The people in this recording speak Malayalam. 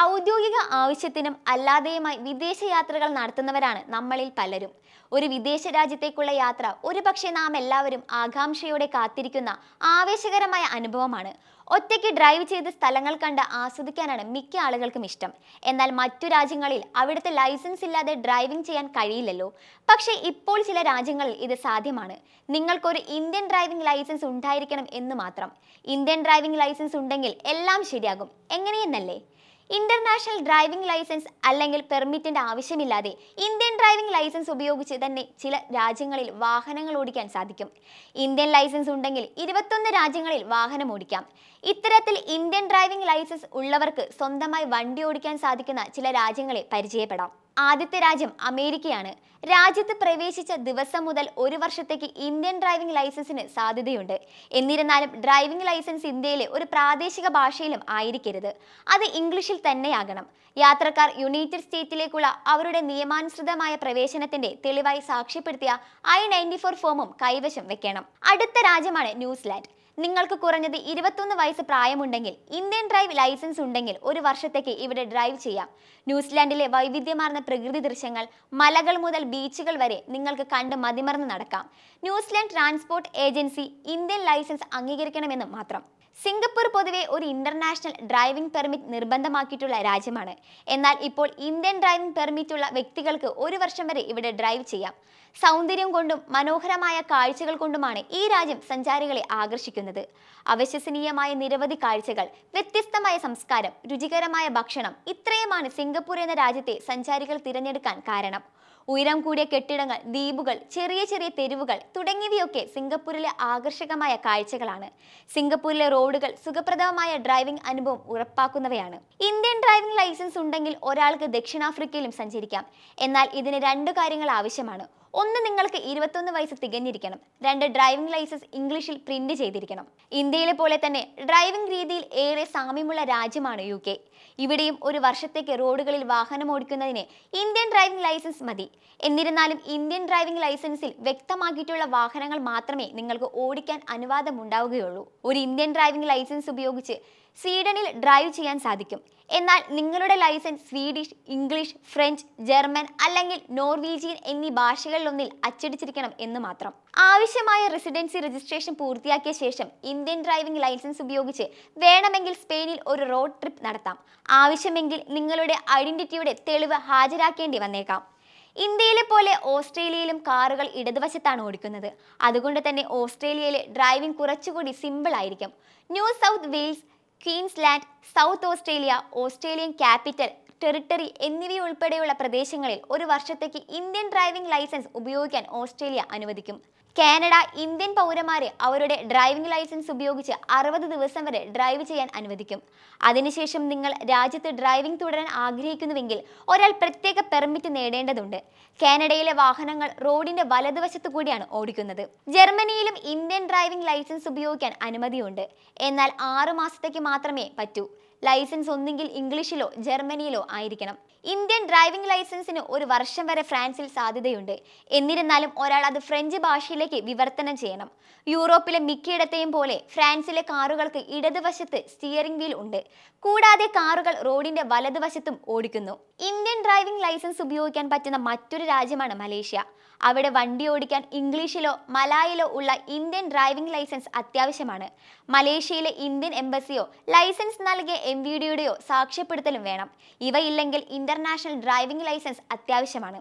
ഔദ്യോഗിക ആവശ്യത്തിനും അല്ലാതെയുമായി വിദേശയാത്രകൾ നടത്തുന്നവരാണ് നമ്മളിൽ പലരും. ഒരു വിദേശ രാജ്യത്തേക്കുള്ള യാത്ര ഒരുപക്ഷെ നാം എല്ലാവരും ആകാംക്ഷയോടെ കാത്തിരിക്കുന്ന ആവേശകരമായ അനുഭവമാണ്. ഒറ്റയ്ക്ക് ഡ്രൈവ് ചെയ്ത് സ്ഥലങ്ങൾ കണ്ട് ആസ്വദിക്കാനാണ് മിക്ക ആളുകൾക്കും ഇഷ്ടം. എന്നാൽ മറ്റു രാജ്യങ്ങളിൽ അവിടുത്തെ ലൈസൻസ് ഇല്ലാതെ ഡ്രൈവിംഗ് ചെയ്യാൻ കഴിയില്ലല്ലോ. പക്ഷേ ഇപ്പോൾ ചില രാജ്യങ്ങളിൽ ഇത് സാധ്യമാണ്. നിങ്ങൾക്കൊരു ഇന്ത്യൻ ഡ്രൈവിംഗ് ലൈസൻസ് ഉണ്ടായിരിക്കണം എന്ന് മാത്രം. ഇന്ത്യൻ ഡ്രൈവിംഗ് ലൈസൻസ് ഉണ്ടെങ്കിൽ എല്ലാം ശരിയാകും. എങ്ങനെയെന്നല്ലേ? ഇന്റർനാഷണൽ ഡ്രൈവിംഗ് ലൈസൻസ് അല്ലെങ്കിൽ പെർമിറ്റിന്റെ ആവശ്യമില്ലാതെ ഇന്ത്യൻ ഡ്രൈവിംഗ് ലൈസൻസ് ഉപയോഗിച്ച് തന്നെ ചില രാജ്യങ്ങളിൽ വാഹനങ്ങൾ ഓടിക്കാൻ സാധിക്കും. ഇന്ത്യൻ ലൈസൻസ് ഉണ്ടെങ്കിൽ ഇരുപത്തൊന്ന് രാജ്യങ്ങളിൽ വാഹനം ഓടിക്കാം. ഇത്തരത്തിൽ ഇന്ത്യൻ ഡ്രൈവിംഗ് ലൈസൻസ് ഉള്ളവർക്ക് സ്വന്തമായി വണ്ടി ഓടിക്കാൻ സാധിക്കുന്ന ചില രാജ്യങ്ങളെ പരിചയപ്പെടാം. ആദ്യത്തെ രാജ്യം അമേരിക്കയാണ്. രാജ്യത്ത് പ്രവേശിച്ച ദിവസം മുതൽ ഒരു വർഷത്തേക്ക് ഇന്ത്യൻ ഡ്രൈവിംഗ് ലൈസൻസിന് സാധ്യതയുണ്ട്. എന്നിരുന്നാലും ഡ്രൈവിംഗ് ലൈസൻസ് ഇന്ത്യയിലെ ഒരു പ്രാദേശിക ഭാഷയിലും ആയിരിക്കരുത്. അത് ഇംഗ്ലീഷിൽ തന്നെയാകണം. യാത്രക്കാർ യുണൈറ്റഡ് സ്റ്റേറ്റിലേക്കുള്ള അവരുടെ നിയമാനുസൃതമായ പ്രവേശനത്തിന്റെ തെളിവായി സാക്ഷ്യപ്പെടുത്തിയ ഐ നയന്റി ഫോർ ഫോമും കൈവശം വെക്കണം. അടുത്ത രാജ്യമാണ് ന്യൂസിലാൻഡ്. നിങ്ങൾക്ക് കുറഞ്ഞത് ഇരുപത്തൊന്ന് വയസ്സ് പ്രായമുണ്ടെങ്കിൽ ഇന്ത്യൻ ഡ്രൈവ് ലൈസൻസ് ഉണ്ടെങ്കിൽ ഒരു വർഷത്തേക്ക് ഇവിടെ ഡ്രൈവ് ചെയ്യാം. ന്യൂസിലാൻഡിലെ വൈവിധ്യമാർന്ന പ്രകൃതി ദൃശ്യങ്ങൾ മലകൾ മുതൽ ബീച്ചുകൾ വരെ നിങ്ങൾക്ക് കണ്ട് മതിമറന്ന് നടക്കാം. New Zealand transport agency Indian license അംഗീകരിക്കണമെന്ന് മാത്രം. സിംഗപ്പൂർ പൊതുവെ ഒരു ഇന്റർനാഷണൽ ഡ്രൈവിംഗ് പെർമിറ്റ് നിർബന്ധമാക്കിയിട്ടുള്ള രാജ്യമാണ്. എന്നാൽ ഇപ്പോൾ ഇന്ത്യൻ ഡ്രൈവിംഗ് പെർമിറ്റ് ഉള്ള വ്യക്തികൾക്ക് ഒരു വർഷം വരെ ഇവിടെ ഡ്രൈവ് ചെയ്യാം. സൗന്ദര്യം കൊണ്ടും മനോഹരമായ കാഴ്ചകൾ കൊണ്ടുമാണ് ഈ രാജ്യം സഞ്ചാരികളെ ആകർഷിക്കുന്നത്. അവിശ്വസനീയമായ നിരവധി കാഴ്ചകൾ വ്യത്യസ്തമായ സംസ്കാരം രുചികരമായ ഭക്ഷണം ഇത്രയുമാണ് സിംഗപ്പൂർ എന്ന രാജ്യത്തെ സഞ്ചാരികൾ തിരഞ്ഞെടുക്കാൻ കാരണം. ഉയരം കൂടിയ കെട്ടിടങ്ങൾ ദ്വീപുകൾ ചെറിയ ചെറിയ തെരുവുകൾ തുടങ്ങിയവയൊക്കെ സിംഗപ്പൂരിലെ ആകർഷകമായ കാഴ്ചകളാണ്. സിംഗപ്പൂരിലെ റോഡുകൾ സുഖപ്രദമായ ഡ്രൈവിംഗ് അനുഭവം ഉറപ്പാക്കുന്നവയാണ്. ഇന്ത്യൻ ഡ്രൈവിംഗ് ലൈസൻസ് ഉണ്ടെങ്കിൽ ഒരാൾക്ക് ദക്ഷിണാഫ്രിക്കയിലും സഞ്ചരിക്കാം. എന്നാൽ ഇതിന് രണ്ട് കാര്യങ്ങൾ ആവശ്യമാണ്. ഒന്ന് നിങ്ങൾക്ക് ഇരുപത്തൊന്ന് വയസ്സ് തികഞ്ഞിരിക്കണം. രണ്ട് ഡ്രൈവിംഗ് ലൈസൻസ് ഇംഗ്ലീഷിൽ പ്രിന്റ് ചെയ്തിരിക്കണം. ഇന്ത്യയിലെ പോലെ തന്നെ ഡ്രൈവിംഗ് രീതിയിൽ ഏറെ സാമ്യമുള്ള രാജ്യമാണ് യു കെ ഇവിടെയും ഒരു വർഷത്തേക്ക് റോഡുകളിൽ വാഹനം ഓടിക്കുന്നതിന് ഇന്ത്യൻ ഡ്രൈവിംഗ് ലൈസൻസ് മതി. എന്നിരുന്നാലും ഇന്ത്യൻ ഡ്രൈവിംഗ് ലൈസൻസിൽ വ്യക്തമാക്കിയിട്ടുള്ള വാഹനങ്ങൾ മാത്രമേ നിങ്ങൾക്ക് ഓടിക്കാൻ അനുവാദം ഉണ്ടാവുകയുള്ളൂ ഒരു ഇന്ത്യൻ ഡ്രൈവിംഗ് ലൈസൻസ് ഉപയോഗിച്ച് സ്വീഡനിൽ ഡ്രൈവ് ചെയ്യാൻ സാധിക്കും. എന്നാൽ നിങ്ങളുടെ license Swedish English French German അല്ലെങ്കിൽ നോർവീജിയൻ എന്നീ ഭാഷകളിലൊന്നിൽ അച്ചടിച്ചിരിക്കണം എന്ന് മാത്രം. ആവശ്യമായ റെസിഡൻസി രജിസ്ട്രേഷൻ പൂർത്തിയാക്കിയ ശേഷം ഇന്ത്യൻ ഡ്രൈവിംഗ് ലൈസൻസ് ഉപയോഗിച്ച് വേണമെങ്കിൽ സ്പെയിനിൽ ഒരു റോഡ് ട്രിപ്പ് നടത്താം. ആവശ്യമെങ്കിൽ നിങ്ങളുടെ ഐഡന്റിറ്റിയുടെ തെളിവ് ഹാജരാക്കേണ്ടി വന്നേക്കാം. ഇന്ത്യയിലെ പോലെ ഓസ്ട്രേലിയയിലും കാറുകൾ ഇടതുവശത്താണ് ഓടിക്കുന്നത്. അതുകൊണ്ട് തന്നെ ഓസ്ട്രേലിയയിലെ ഡ്രൈവിംഗ് കുറച്ചുകൂടി സിമ്പിൾ ആയിരിക്കും. New South Wales Queensland South Australia Australian capital territory എന്നിവയുൾപ്പെടെയുള്ള പ്രദേശങ്ങളിൽ ഒരു വർഷത്തേക്ക് ഇന്ത്യൻ ഡ്രൈവിംഗ് ലൈസൻസ് ഉപയോഗിക്കാൻ ഓസ്ട്രേലിയ അനുവദിക്കും. കാനഡ ഇന്ത്യൻ പൗരന്മാരെ അവരുടെ ഡ്രൈവിംഗ് ലൈസൻസ് ഉപയോഗിച്ച് അറുപത് ദിവസം വരെ ഡ്രൈവ് ചെയ്യാൻ അനുവദിക്കും. അതിനുശേഷം നിങ്ങൾ രാജ്യത്ത് ഡ്രൈവിംഗ് തുടരാൻ ആഗ്രഹിക്കുന്നുവെങ്കിൽ ഒരാൾ പ്രത്യേക പെർമിറ്റ് നേടേണ്ടതുണ്ട്. കാനഡയിലെ വാഹനങ്ങൾ റോഡിന്റെ വലതുവശത്തു കൂടിയാണ് ഓടിക്കുന്നത്. ജർമ്മനിയിലും ഇന്ത്യൻ ഡ്രൈവിംഗ് ലൈസൻസ് ഉപയോഗിക്കാൻ അനുമതിയുണ്ട്. എന്നാൽ ആറു മാസത്തേക്ക് മാത്രമേ പറ്റൂ. ലൈസൻസ് ഒന്നുകിൽ ഇംഗ്ലീഷിലോ ജർമ്മനിയിലോ ആയിരിക്കണം. ഇന്ത്യൻ ഡ്രൈവിംഗ് ലൈസൻസിന് ഒരു വർഷം വരെ ഫ്രാൻസിൽ സാധ്യതയുണ്ട്. എന്നിരുന്നാലും ഒരാൾ അത് ഫ്രഞ്ച് ഭാഷയിലേക്ക് വിവർത്തനം ചെയ്യണം. യൂറോപ്പിലെ മിക്കയിടത്തെയും പോലെ ഫ്രാൻസിലെ കാറുകൾക്ക് ഇടതുവശത്ത് സ്റ്റിയറിംഗ് വീൽ ഉണ്ട്. കൂടാതെ കാറുകൾ റോഡിന്റെ വലതുവശത്തും ഓടിക്കുന്നു. ഇന്ത്യൻ ഡ്രൈവിംഗ് ലൈസൻസ് ഉപയോഗിക്കാൻ പറ്റുന്ന മറ്റൊരു രാജ്യമാണ് മലേഷ്യ. അവിടെ വണ്ടി ഓടിക്കാൻ ഇംഗ്ലീഷിലോ മലായിലോ ഉള്ള ഇന്ത്യൻ ഡ്രൈവിംഗ് ലൈസൻസ് അത്യാവശ്യമാണ്. മലേഷ്യയിലെ ഇന്ത്യൻ എംബസിയോ ലൈസൻസ് നൽകിയ എം വി ഡിയുടെയോ സാക്ഷ്യപ്പെടുത്തലും വേണം. ഇവയില്ലെങ്കിൽ ഇന്റർനാഷണൽ ഡ്രൈവിംഗ് ലൈസൻസ് അത്യാവശ്യമാണ്.